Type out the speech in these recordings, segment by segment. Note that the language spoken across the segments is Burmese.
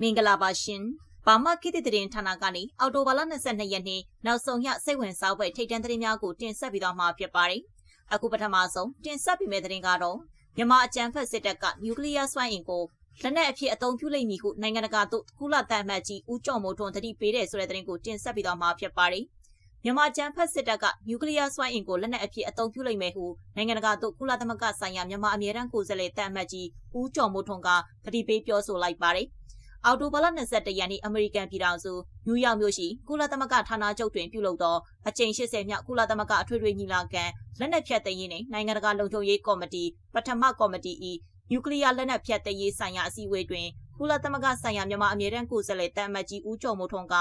မင်္ဂလာပါရှင်။ဘာမခေတ်သစ်သတင်းဌာနကနေအော်တိုဘာလ22ရက်နေ့နောက်ဆုံးရစိတ်ဝင်စားဖွယ်ထိတ်တန့်သတင်းများကိုတင်ဆက်ပေးသွားမှာဖြစ်ပါတယ်။အခုပထမဆုံးတင်ဆက်ပေးမယ့်သတင်းကတော့မြန်မာအကြမ်းဖက်စစ်တပ်ကနျူကလ িয়ার စွမ်းအင်ကိုလက်နက်အဖြစ်အသုံးပြုလိမ့်မည်ဟုနိုင်ငံတကာသို့ကုလသမဂ္ဂကြီးဦးကျော်မိုးထွန်းတတိပေးတဲ့ဆိုတဲ့သတင်းကိုတင်ဆက်ပေးသွားမှာဖြစ်ပါတယ်။မြန်မာကျန်းဖက်စစ်တပ်ကနျူကလ িয়ার စွမ်းအင်ကိုလက်နက်အဖြစ်အသုံးပြုလိမ့်မယ်ဟုနိုင်ငံတကာသို့ကုလသမဂ္ဂဆိုင်ရာမြန်မာအမြဲတမ်းကိုယ်စားလှယ်တန်အမတ်ကြီးဦးကျော်မိုးထွန်းကတတိပေးပြောဆိုလိုက်ပါတယ်။ အော်တိုဘာလ22ရက်နေ့အမေရိကန်ပြည်ထောင်စုနယူးယောက်မြို့ရှိကုလသမဂ္ဂဌာနချုပ်တွင်ပြုလုပ်သောအကြိမ်80မြောက်ကုလသမဂ္ဂအထွေထွေညီလာခံလက်နက်ဖြတ်သိမ်းရေးနှင့်နိုင်ငံတကာလုံခြုံရေးကော်မတီပထမကော်မတီ၏နျူကလ িয়ার လက်နက်ဖြတ်သိမ်းရေးဆိုင်ရာအစည်းအဝေးတွင်ကုလသမဂ္ဂဆိုင်ရာမြန်မာအမြဲတမ်းကိုယ်စားလှယ်တန်မတ်ကြီးဦးကျော်မိုးထွန်းက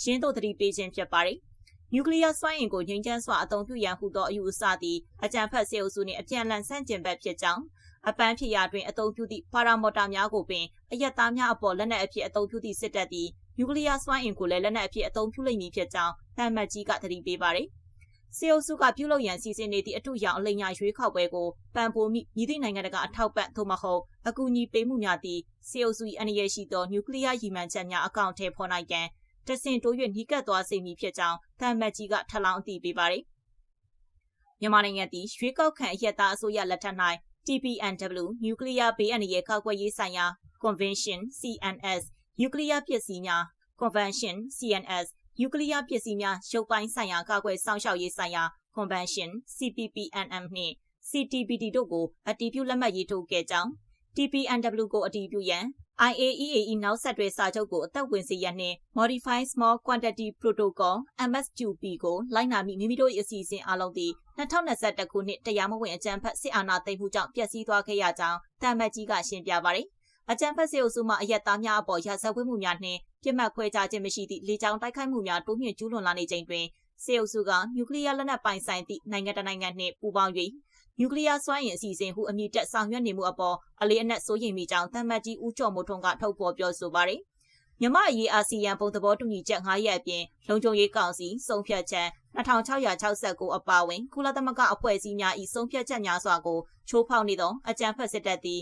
ရှင်းသို့သတိပေးခြင်းဖြစ်ပါတယ်။နျူကလ িয়ার စွမ်းအင်ကိုငြိမ်းချမ်းစွာအသုံးပြုရန်ဟူသောအယူအဆသည်အကြံဖတ်စေအုပ်စုနှင့်အပြန်အလှန်ဆန့်ကျင်ဘက်ဖြစ်ကြောင်း အပန်းဖြေရာတွင်အသုံးပြုသည့်ပါရာမော်တာများကိုပင်အယက်သားများအပေါ်လက်နက်အဖြစ်အသုံးပြုသည့်စစ်တပ်သည်နျူကလ িয়ার စွမ်းအင်ကိုလည်းလက်နက်အဖြစ်အသုံးပြုလိမ့်မည်ဖြစ်ကြောင်းတမ်မတ်ကြီးကသတိပေးပါတယ်။စေအုပ်စုကပြုလုပ်ရန်စီစဉ်နေသည့်အထူးရောင်အလိမ်ညာရွေးကောက်ပွဲကိုပံ့ပိုးမိမြည်သည့်နိုင်ငံတကာအထောက်ပံ့သို့မဟုတ်အကူအညီပေးမှုများသည့်စေအုပ်စု၏အနေရရှိသောနျူကလ িয়ার ရည်မှန်းချက်များအကောင့်ထဲပေါ်နိုင်ရန်တဆင့်တိုး၍နှီးကပ်သွားစေမည်ဖြစ်ကြောင်းတမ်မတ်ကြီးကထပ်လောင်းအသိပေးပါတယ်။မြန်မာနိုင်ငံသည်ရွေးကောက်ခံအရက်သားအစိုးရလက်ထက်၌ TPNW နျူကလ িয়ার ဘေးအန္တရာယ်ကောက်ွယ်ရေးဆိုင်ရာ Convention CNS နျူကလ িয়ার ပစ္စည်းများ Convention CNS နျူကလ িয়ার ပစ္စည်းများရုပ်ပိုင်းဆိုင်ရာကာကွယ်စောင့်ရှောက်ရေးဆိုင်ရာ Convention CPPNM နှင့် CTBT တို့ကိုအတည်ပြုလက်မှတ်ရေးထိုးခဲ့ကြောင်း TPNW ကိုအတည်ပြုရန် IAEA နောက်ဆက်တွဲစာချုပ်ကိုအသက်ဝင်စေရန်နှင့် Modified Small Quantity Protocol MSQP ကိုလိုက်နာမိမိမိတို့၏အစီအစဉ်အလုံးသည်2021ခုနှစ်တရားမဝင်အကြမ်းဖက်စစ်အာဏာသိမ်းမှုကြောင့်ပျက်စီးသွားခဲ့ရကြောင်းတမ်မတ်ကြီးကရှင်းပြပါတယ်။အကြမ်းဖက်စစ်အုပ်စုမှအရက်သားများအပေါ်ရာဇဝတ်မှုများနှင့်ပြစ်မှတ်ခွဲခြားခြင်းမရှိသည့်လေကြောင်းတိုက်ခိုက်မှုများတိုးမြင့်ကျူးလွန်လာနေချိန်တွင်စစ်အုပ်စုကနျူကလ িয়ার လက်နက်ပိုင်ဆိုင်သည့်နိုင်ငံတကာနိုင်ငံနှင့်ပူးပေါင်း၍ နျူကလ িয়ার စွမ်းအင်အစီအစဉ်ဟုအမည်တက်ဆောင်ရွက်နေမှုအပေါ်အလေးအနက်စိုးရိမ်မိကြောင်းတမ်မတ်ကြီးဦးကျော်မိုးထွန်းကထုတ်ဖော်ပြောဆိုပါတယ်။မြမအရေးအာဆီယံပုံသဘောတူညီချက်9ရက်အပြင်လုံခြုံရေးကောင်စီစုံဖြတ်ချက်2669အပါအဝင်ကုလသမဂ္ဂအဖွဲ့အစည်းများ၏ဆုံးဖြတ်ချက်များစွာကိုချိုးဖောက်နေသောအကြမ်းဖက်စစ်တပ်သည်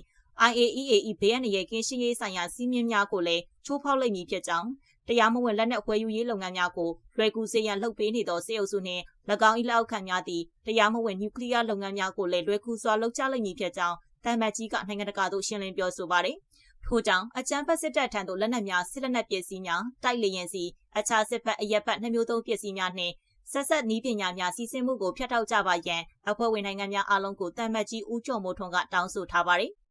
IAEA ၏ဘေးအန္တရာယ်ကင်းရှင်းရေးဆိုင်ရာစီးမြင်များကိုလည်းချိုးဖောက်လိမ့်မည်ဖြစ်ကြောင်း တရားမဝင်လက်နက်ဝယ်ယူရေးလုပ်ငန်းများကိုလွယ်ကူစေရန်လှုပ်ပေးနေသောစေအုပ်စုနှင့်၎င်း၏လက်အောက်ခံများသည်တရားမဝင်နျူကလ িয়ার လုပ်ငန်းများကိုလည်းလွယ်ကူစွာလုပ်ချလိမ့်မည်ဖြစ်ကြောင်းတမ်မတ်ကြီးကနိုင်ငံတကာသို့ရှင်းလင်းပြောဆိုပါတယ်။ထို့ကြောင့်အကြမ်းဖက်စစ်တပ်ထံသို့လက်နက်များစစ်လက်နက်ပစ္စည်းများတိုက်လေရင်စီအခြားစစ်ဖက်အရက်ဖက်နှမျိုးသုံးပစ္စည်းများနှင့်ဆက်ဆက်နီးပညာများစီစဉ်မှုကိုဖျက်ထောက်ကြပါရန်အဖွဲ့ဝင်နိုင်ငံများအားလုံးကိုတမ်မတ်ကြီးဦးကျော်မိုးထွန်းကတောင်းဆိုထားပါတယ်။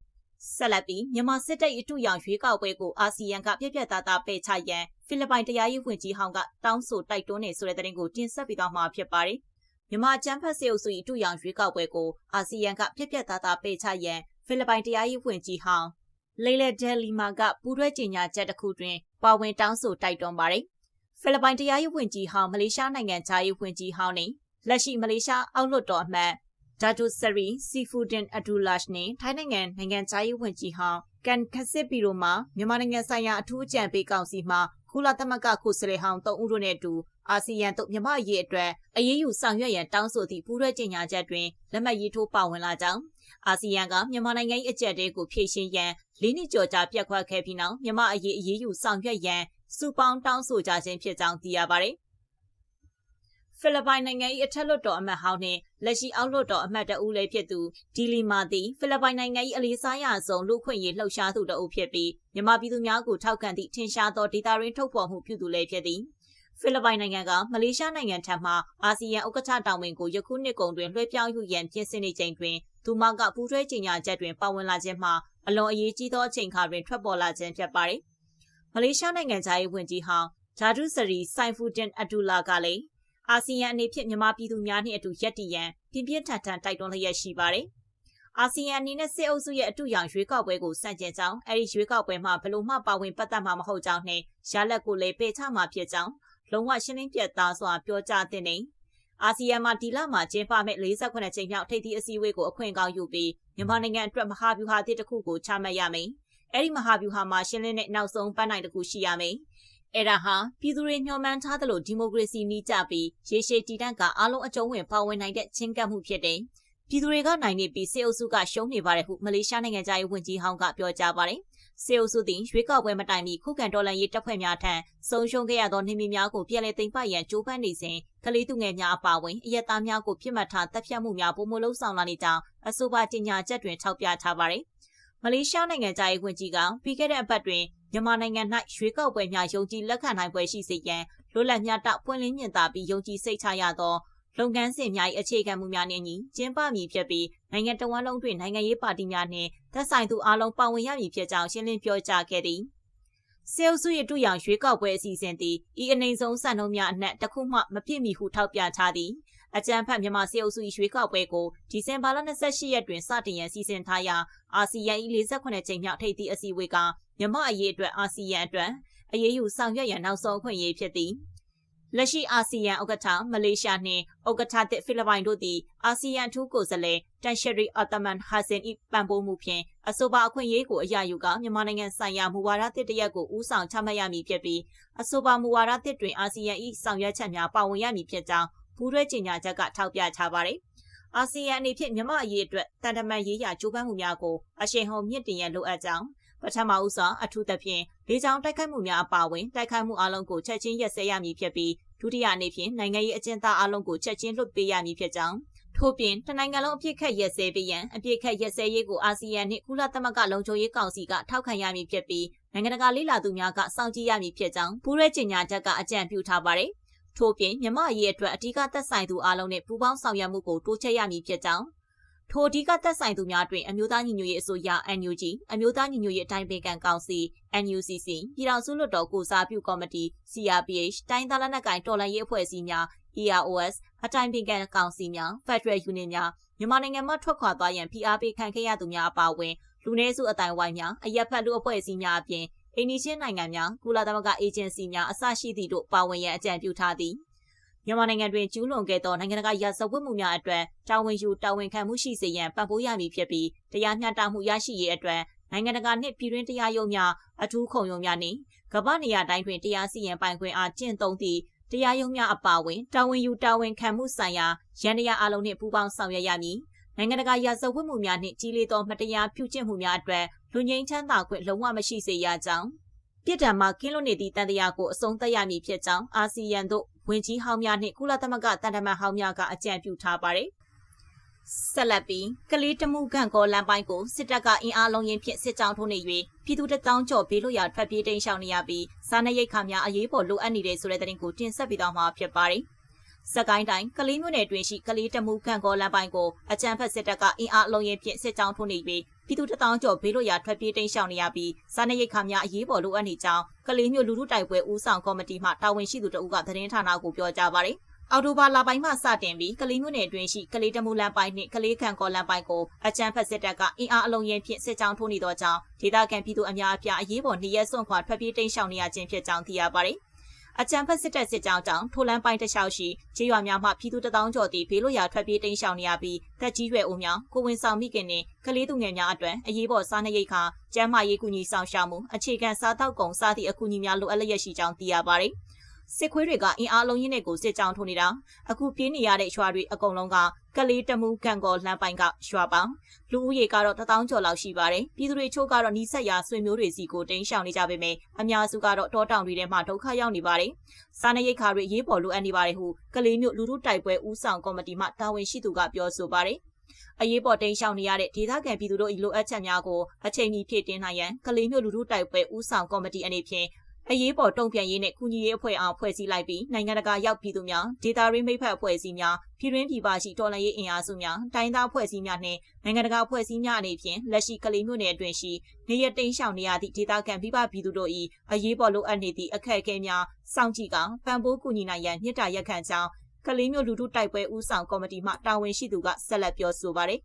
ဆက်လက်ပြီးမြန်မာစစ်တပ်အထူးရောင်ရွေးကောက်ပွဲကိုအာဆီယံကပြက်ပြက်သားသားပယ်ချရန်ဖိလစ်ပိုင်တရားရေးဝန်ကြီးဟောင်းကတောင်းဆိုတိုက်တွန်းနေဆိုတဲ့သတင်းကိုတင်ဆက်ပေးသွားမှာဖြစ်ပါတယ်။မြန်မာကျန်းဖက်စေအုပ်စု၏အထူးရောင်ရွေးကောက်ပွဲကိုအာဆီယံကပြက်ပြက်သားသားပယ်ချရန်ဖိလစ်ပိုင်တရားရေးဝန်ကြီးဟောင်းလေလက်ဒဲလီမာကပူးတွဲကြေညာချက်တစ်ခုတွင်ပါဝင်တောင်းဆိုတိုက်တွန်းပါတယ်ဖိလစ်ပိုင်တရားရေးဝန်ကြီးဟောင်းမလေးရှားနိုင်ငံခြားရေးဝန်ကြီးဟောင်းနဲ့လက်ရှိမလေးရှားအောက်လွှတ်တော်အမတ် ဒါတူဆရီစီဖူဒင်အဒူလာရှ်နဲ့ထိုင်းနိုင်ငံနိုင်ငံခြားရေးဝန်ကြီးဟောင်းကန်ခဆစ်ပီရိုမှာမြန်မာနိုင်ငံဆိုင်ရာအထူးအကြံပေးကောင်စီမှကုလသမဂ္ဂခုစလေဟောင်း၃ဦးတို့နဲ့အတူအာဆီယံတို့မြန်မာရေးအတွက်အရေးယူဆောင်ရွက်ရန်တောင်းဆိုသည့်ပူးရဲကြေညာချက်တွင်လက်မှတ်ရေးထိုးပါဝင်လာကြောင်းအာဆီယံကမြန်မာနိုင်ငံ၏အကြက်တဲကိုဖြည့်ရှင်းရန်လေးနှစ်ကျော်ကြာပြတ်ခွက်ခဲ့ပြီးနောက်မြန်မာအရေးအရေးယူဆောင်ရွက်ရန်စုပေါင်းတောင်းဆိုကြခြင်းဖြစ်ကြောင်းသိရပါတယ်။ ဖိလစ်ပိုင်နိုင်ငံ၏အထက်လွှတ်တော်အမတ်ဟောင်းနှင့်လက်ရှိအောက်လွှတ်တော်အမတ်တဦးလည်းဖြစ်သူဒီလီမာသည်ဖိလစ်ပိုင်နိုင်ငံ၏အလေးစားရဆုံးလူခွင့်ရေးလှုပ်ရှားသူတဦးဖြစ်ပြီးမြန်မာပြည်သူများကိုထောက်ခံသည့်ထင်ရှားသောဒေတာရင်းထုတ်ဖော်မှုပြုသူလည်းဖြစ်သည်။ဖိလစ်ပိုင်နိုင်ငံကမလေးရှားနိုင်ငံထံမှအာဆီယံဥက္ကဋ္ဌတောင်ဝင်ကိုယခုနှစ်ကုန်တွင်လွှဲပြောင်းယူရန်ပြင်ဆင်နေချိန်တွင်သူမကပူးတွဲကြေညာချက်တွင်ပါဝင်လာခြင်းမှာအလွန်အရေးကြီးသောအချိန်အခါတွင်ထွက်ပေါ်လာခြင်းဖြစ်ပါတယ်။မလေးရှားနိုင်ငံသားရေးဝန်ကြီးဟောင်းဂျာဒူစရီဆိုင်ဖူဒင်အဒူလာကလည်း အာဆီယံအနေဖြင့်မြန်မာပြည်သူများနှင့်အတူရပ်တည်ရန်ပြင်းပြင်းထန်ထန်တိုက်တွန်းလျက်ရှိပါတယ်။အာဆီယံအနေနဲ့စစ်အုပ်စုရဲ့အတူရောင်ရွေးကောက်ပွဲကိုစန့်ကျင်ကြောင်းအဲဒီရွေးကောက်ပွဲမှာဘလို့မှပါဝင်ပတ်သက်မှာမဟုတ်ကြောင်းနဲ့ရလက်ကိုလည်းပေးချမှာဖြစ်ကြောင်းလုံးဝရှင်းလင်းပြတ်သားစွာပြောကြားတဲ့နေအာဆီယံမှာဒီလမှာကျင်းပမဲ့48ချိန်မြောက်ထိပ်သီးအစည်းအဝေးကိုအခွင့်ကောင်းယူပြီးမြန်မာနိုင်ငံအတွက်မဟာဗျူဟာသစ်တစ်ခုကိုချမှတ်ရမယ်။အဲ့ဒီမဟာဗျူဟာမှာရှင်းလင်းတဲ့နောက်ဆုံးပန်းနိုင်တစ်ခုရှိရမယ်။ အဲ့ဒါဟာပြည်သူတွေမျှော်မှန်းထားသလိုဒီမိုကရေစီနည်းကျပြီးရေရှည်တည်တံ့ကအားလုံးအကျုံးဝင်ပါဝင်နိုင်တဲ့ချင်းကပ်မှုဖြစ်တယ်။ပြည်သူတွေကနိုင်နေပြီးစစ်အုပ်စုကရှုံးနေပါတယ်ဟုမလေးရှားနိုင်ငံသားရေးဝန်ကြီးဟောင်းကပြောကြားပါတယ်စေအုပ်စုသည်ရွေးကောက်ပွဲမတိုင်မီခုခံတော်လှန်ရေးတပ်ဖွဲ့များထံဆုံးရှုံးခဲ့ရသောနေမီများကိုပြည်လဲသိမ်းပိုက်ရန်ကြိုးပမ်းနေစဉ်ကလေးသူငယ်များအပါအဝင်အရက်သားများကိုပြစ်မှတ်ထားတပ်ဖြတ်မှုများပုံမလုံးဆောင်လာနေကြောင်းအဆိုပါကြေညာချက်တွင်ထောက်ပြထားပါသည် မလေးရှားနိုင်ငံသားရေးဝန်ကြီးကပြီးခဲ့တဲ့အပတ်တွင်မြန်မာနိုင်ငံ၌ရွေးကောက်ပွဲများယုံကြည်လက်ခံနိုင်ပွဲရှိစေရန်လွတ်လပ်မျှတပွင့်လင်းမြင်သာပြီးယုံကြည်စိတ်ချရသောလုပ်ငန်းစဉ်များ၏အခြေခံမှုများနှင့်ညီကျင်းပမည်ဖြစ်ပြီးနိုင်ငံတော်ဝန်လုံးတွင်နိုင်ငံရေးပါတီများနှင့်သက်ဆိုင်သူအလုံးပါဝင်ရမည်ဖြစ်ကြောင်းရှင်းလင်းပြောကြားခဲ့သည်စေအုပ်စု၏တူရောင်ရွေးကောက်ပွဲအစီအစဉ်သည်ဤအနေဆုံးစံနှုန်းများအနက်တစ်ခုမှမပြည့်မီဟုထောက်ပြထားသည် အကြံဖတ်မြန်မာစေအုပ်စု၏ရွေးကောက်ပွဲကိုဒီဇင်ဘာလ28ရက်တွင်စတင်ရန်စီစဉ်ထားရာအာဆီယံ၏48ကြိမ်မြောက်ထိပ်သီးအစည်းအဝေးကမြန်မာအရေးအတွက်အာဆီယံအတွက်အရေးယူဆောင်ရွက်ရန်နောက်ဆုံးအခွင့်အရေးဖြစ်သည်လက်ရှိအာဆီယံဥက္ကဋ္ဌမလေးရှားနှင့်ဥက္ကဋ္ဌသစ်ဖိလစ်ပိုင်တို့သည်အာဆီယံထူးကိုယ်စားလှယ်တန်ရှရီအော်တမန်ဟာဆင်၏ပံ့ပိုးမှုဖြင့်အဆိုပါအခွင့်အရေးကိုအရယူကမြန်မာနိုင်ငံဆိုင်ရာမူဝါဒသစ်တရက်ကိုဦးဆောင်ချမှတ်ရမည်ဖြစ်ပြီးအဆိုပါမူဝါဒသစ်တွင်အာဆီယံ၏ဆောင်ရွက်ချက်များပါဝင်ရမည်ဖြစ်ကြောင်း ပူးတွဲကြေညာချက်ကထောက်ပြထားပါသည်အာဆီယံအနေဖြင့်မြန်မာအရေးအတွက်တန်တမန်ရေးရာကြိုးပမ်းမှုများကိုအရှိန်ဟုန်မြင့်တင်ရန်လိုအပ်ကြောင်းပထမဦးစွာအထူးသဖြင့်လေကြောင်းတိုက်ခိုက်မှုများအပါအဝင်တိုက်ခိုက်မှုအလုံးကိုချက်ချင်းရက်စဲရမည်ဖြစ်ပြီးဒုတိယအနေဖြင့်နိုင်ငံရေးအကျဉ်းသားအလုံးကိုချက်ချင်းလွှတ်ပေးရမည်ဖြစ်ကြောင်းထို့ပြင်တနိုင်ငံလုံးအပြစ်ခတ်ရက်စဲပေးရန်အပြစ်ခတ်ရက်စဲရေးကိုအာဆီယံနှင့်ကုလသမဂ္ဂလုံခြုံရေးကောင်စီကထောက်ခံရမည်ဖြစ်ပြီးနိုင်ငံတကာလေးလာသူများကစောင့်ကြည့်ရမည်ဖြစ်ကြောင်းပူးရဲကြေညာချက်က အကြံပြုထားပါတယ်။ ထို့ပြင်မြမအရေးအတွက်အထူးသက်ဆိုင်သူအလုံးနဲ့ပူးပေါင်းဆောင်ရွက်မှုကိုတိုးချဲ့ရမည်ဖြစ်ကြောင်းထိုအဓိကသက်ဆိုင်သူများတွင်အမျိုးသားညီညွတ်ရေးအစိုးရ NUG အမျိုးသားညီညွတ်ရေးအတိုင်းပင်ခံကောင်စီ NUCC ပြည်ထောင်စုလွှတ်တော်ကိုစားပြုကော်မတီ CRPH တိုင်းသားလက်နက်ကိုင်တော်လှန်ရေးအဖွဲ့အစည်းများ EROS အတိုင်းပင်ခံကောင်စီများ Federal Union များမြန်မာနိုင်ငံမှထွက်ခွာသွားရန်ဖိအားပေးခံခဲ့ရသူများအပါအဝင်လူနည်းစုအတိုင်းဝိုင်းများအရက်ဖက်လူအဖွဲ့အစည်းများအပြင် အိန္ဒိချင်းနိုင်ငံများကုလသမဂ္ဂအေဂျင်စီများအစရှိသည့်တို့ပါဝင်ရန်အကြံပြုထားသည်။မြန်မာနိုင်ငံတွင်ကျူးလွန်ခဲ့သောနိုင်ငံတကာရာဇဝတ်မှုများအတွက်တာဝန်ယူတာဝန်ခံမှုရှိစေရန်ပံ့ပိုးရမည်ဖြစ်ပြီးတရားမျှတမှုရရှိရေးအတွက်နိုင်ငံတကာနှင့်ပြည်တွင်းတရားရုံးများအထူးခုံရုံးများနှင့်ကမ္ဘာနေရာတိုင်းတွင်တရားစီရင်ပိုင်ခွင့်အားကျင့်သုံးသည့်တရားရုံးများအပါအဝင်တာဝန်ယူတာဝန်ခံမှုဆိုင်ရာရန်တရားအလုံးနှင့်ပူးပေါင်းဆောင်ရွက်ရမည် နိုင်ငံတကာရာဇဝတ်မှုများနှင့်ကြီးလေးသောမတရားပြုကျင့်မှုများအတွက်လူငင်းချမ်းသာခွင့်လုံးဝမရှိစေရကြောင်းပြည်ထံမှာကင်းလွတ်နေသည့်တန်တရားကိုအဆုံးသတ်ရမည်ဖြစ်ကြောင်းအာဆီယံတို့ဝင်ကြီးဟောင်းများနှင့်ကုလသမဂ္ဂတန်တမန်ဟောင်းများကအကြံပြုထားပါတယ်။ဆက်လက်ပြီးကလေးတမှုခန့်ကောလမ်းပိုင်းကိုစစ်တပ်ကအင်အားလုံးရင်ဖြင့်စစ်ကြောင်းထိုးနေ၍ပြည်သူတထောင်ကျော်ဘေးလွတ်ရာထွက်ပြေးတိမ်းရှောင်နေရပြီးစားနပ်ရိက္ခာများအရေးပေါ်လိုအပ်နေတဲ့ဆိုတဲ့သတင်းကိုတင်ဆက်ပေးသွားမှာဖြစ်ပါတယ်။ စကိုင်းတိုင်းကလေးမြို့နယ်တွင်ရှိကလေးတမှုခန့်ကောလမ်းပိုင်းကိုအကြမ်းဖက်စစ်တပ်ကအင်အားလုံးရင်ဖြင့်စစ်ကြောင်းထိုးနေပြီးပြည်သူတထောင်ကျော်ဘေးလွတ်ရာထွက်ပြေးတိမ်းရှောင်နေရပြီးစားနပ်ရိက္ခာများအရေးပေါ်လိုအပ်နေကြောင်းကလေးမျိုးလူထုတိုက်ပွဲဦးဆောင်ကော်မတီမှတာဝန်ရှိသူတဦးကသတင်းဌာနကိုပြောကြားပါတယ်။အော်တိုဘာလပိုင်းမှစတင်ပြီးကလေးမျိုးနယ်တွင်ရှိကလေးတမူလန်ပိုင်းနှင့်ကလေးခံကော်လန်ပိုင်းကိုအကြမ်းဖက်စစ်တပ်ကအင်အားအလုံးရင်ဖြင့်စစ်ကြောင်းထိုးနေသောကြောင့်ဒေသခံပြည်သူအများအပြားအရေးပေါ်နေရက်စွန့်ခွာထွက်ပြေးတိမ်းရှောင်နေရခြင်းဖြစ်ကြောင်းသိရပါတယ်။ အကြံဖက်စစ်တပ်စစ်ကြောင်းတောင်ထိုလန်းပိုင်းတလျှောက်ရှိခြေရွာများမှပြည်သူတထောင်ကျော်တီဘေးလွတ်ရာထွက်ပြေးတိမ်းရှောင်နေရပြီးတက်ကြီးရွယ်အိုများကိုဝင်ဆောင်မိခင်နှင့်ကလေးသူငယ်များအတွက်အရေးပေါ်စားနပ်ရိက္ခာကျန်းမာရေးကူညီဆောင်ရှောက်မှုအခြေခံစားတောက်ကုန်စသည့်အကူအညီများလိုအပ်လျက်ရှိကြောင်းသိရပါတယ်။ စစ်ခွေးတွေကအင်အားလုံးရင်းနဲ့ကိုစစ်ကြောင်းထိုးနေတာအခုပြေးနေရတဲ့ရွာတွေအကုန်လုံးကကလေးတမှုကန်ကောလမ်းပိုင်းကရွာပေါင်းလူဦးရေကတော့တထောင်ကျော်လောက်ရှိပါတယ်ပြည်သူတွေချို့ကတော့နီးစက်ရာဆွေမျိုးတွေစီကိုတင်းရှောင်နေကြပေမယ့်အများစုကတော့တောတောင်တွေထဲမှာဒုက္ခရောက်နေပါတယ်စားနပ်ရိက္ခာတွေရေးပေါ်လိုအပ်နေပါတယ်ဟုကလေးမျိုးလူထုတိုက်ပွဲဦးဆောင်ကော်မတီမှတာဝန်ရှိသူကပြောဆိုပါတယ်အရေးပေါ်တိန်ရှောင်နေရတဲ့ဒေသခံပြည်သူတို့၏လိုအပ်ချက်များကိုအချိန်မီဖြည့်တင်းနိုင်ရန်ကလေးမျိုးလူထုတိုက်ပွဲဦးဆောင်ကော်မတီအနေဖြင့် အရေးပေါ်တုံ့ပြန်ရေးနဲ့ကုညီရေးအဖွဲ့အားဖွဲ့စည်းလိုက်ပြီးနိုင်ငံတကာရောက်ပြည်သူများဒေတာရင်းမိဖက်အဖွဲ့အစည်းများပြည်တွင်းပြည်ပရှိတော်လှန်ရေးအင်အားစုများတိုင်းသားအဖွဲ့အစည်းများနှင့်နိုင်ငံတကာအဖွဲ့အစည်းများအနေဖြင့်လက်ရှိကလေးမျိုးနယ်အတွင်းရှိနေရတိန်ရှောင်နေရသည့်ဒေတာခံပြည်ပပြည်သူတို့၏အရေးပေါ်လိုအပ်နေသည့်အခက်အခဲများစောင့်ကြည့်ကပံ့ပိုးကူညီနိုင်ရန်မြစ်တာရက်ခံကြောင်းကလေးမျိုးလူထုတိုက်ပွဲဦးဆောင်ကော်မတီမှတာဝန်ရှိသူကဆက်လက်ပြောဆိုပါရယ်